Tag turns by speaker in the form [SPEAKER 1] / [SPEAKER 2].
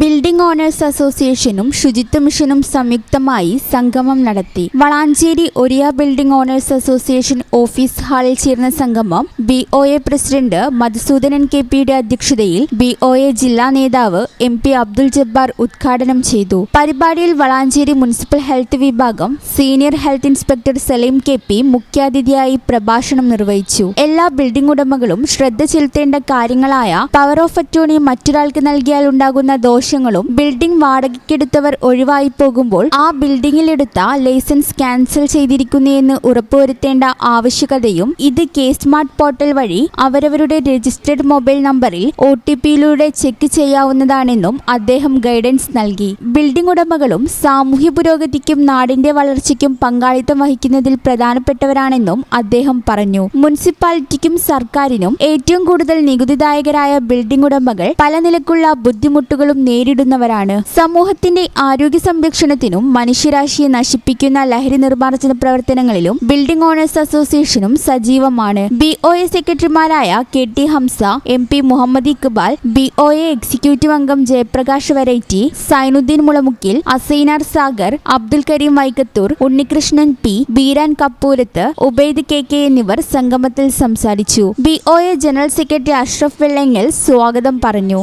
[SPEAKER 1] Building owners അസോസിയേഷനും ശുചിത്വ മിഷനും സംയുക്തമായി സംഗമം നടത്തി. വളാഞ്ചേരി ഒരിയ ബിൽഡിംഗ് ഓണേഴ്സ് അസോസിയേഷൻ ഓഫീസ് ഹാളിൽ ചേർന്ന സംഗമം B O A president Madhusoodanan K പിയുടെ അധ്യക്ഷതയിൽ ബി ഒ എ ജില്ലാ നേതാവ് എം പി അബ്ദുൽ ജബ്ബാർ ഉദ്ഘാടനം ചെയ്തു. പരിപാടിയിൽ വളാഞ്ചേരി മുനിസിപ്പൽ ഹെൽത്ത് വിഭാഗം senior health inspector Salim K P മുഖ്യാതിഥിയായി പ്രഭാഷണം നിർവഹിച്ചു. എല്ലാ ബിൽഡിംഗ് ഉടമകളും ശ്രദ്ധ ചെലുത്തേണ്ട കാര്യങ്ങളായ പവർ ഓഫ് അറ്റോണി മറ്റൊരാൾക്ക് നൽകിയാൽ ഉണ്ടാകുന്ന ദോഷങ്ങളും ബിൽഡിംഗ് വാടകയ്ക്കെടുത്തവർ ഒഴിവായി പോകുമ്പോൾ ആ ബിൽഡിംഗിലെടുത്ത ലൈസൻസ് ക്യാൻസൽ ചെയ്തിരിക്കുന്നു എന്ന് ഉറപ്പുവരുത്തേണ്ട ആവശ്യകതയും ഇത് കെ സ്മാർട്ട് പോർട്ടൽ വഴി അവരവരുടെ രജിസ്റ്റേർഡ് മൊബൈൽ നമ്പറിൽ ഒ ടി പിയിലൂടെ ചെക്ക് ചെയ്യാവുന്നതാണെന്നും അദ്ദേഹം ഗൈഡൻസ് നൽകി. ബിൽഡിംഗ് ഉടമകളും സാമൂഹ്യ പുരോഗതിക്കും നാടിന്റെ വളർച്ചയ്ക്കും പങ്കാളിത്തം വഹിക്കുന്നതിൽ പ്രധാനപ്പെട്ടവരാണെന്നും അദ്ദേഹം പറഞ്ഞു. മുനിസിപ്പാലിറ്റിക്കും സർക്കാരിനും ഏറ്റവും കൂടുതൽ നികുതിദായകരായ ബിൽഡിംഗ് ഉടമകൾ പല നിലക്കുള്ള ബുദ്ധിമുട്ടുകളും നേരിടുന്നവരാണ്. സമൂഹത്തിന്റെ ആരോഗ്യ സംരക്ഷണത്തിനും മനുഷ്യരാശിയെ നശിപ്പിക്കുന്ന ലഹരി നിർമ്മാർജന പ്രവർത്തനങ്ങളിലും ബിൽഡിംഗ് ഓണേഴ്സ് അസോസിയേഷനും സജീവമാണ്. ബി ഒ എ സെക്രട്ടറിമാരായ K T Hamza M P Muhammad Iqbal B O A executive അംഗം Jayaprakash variety Zainuddin Mulamukkil Asainar Sagar Abdul Kareem Vaikkathur Unnikrishnan P Beeran Kappurath Ubaid K K എന്നിവർ സംഗമത്തിൽ സംസാരിച്ചു. B O A general secretary Ashraf Vellangal സ്വാഗതം പറഞ്ഞു.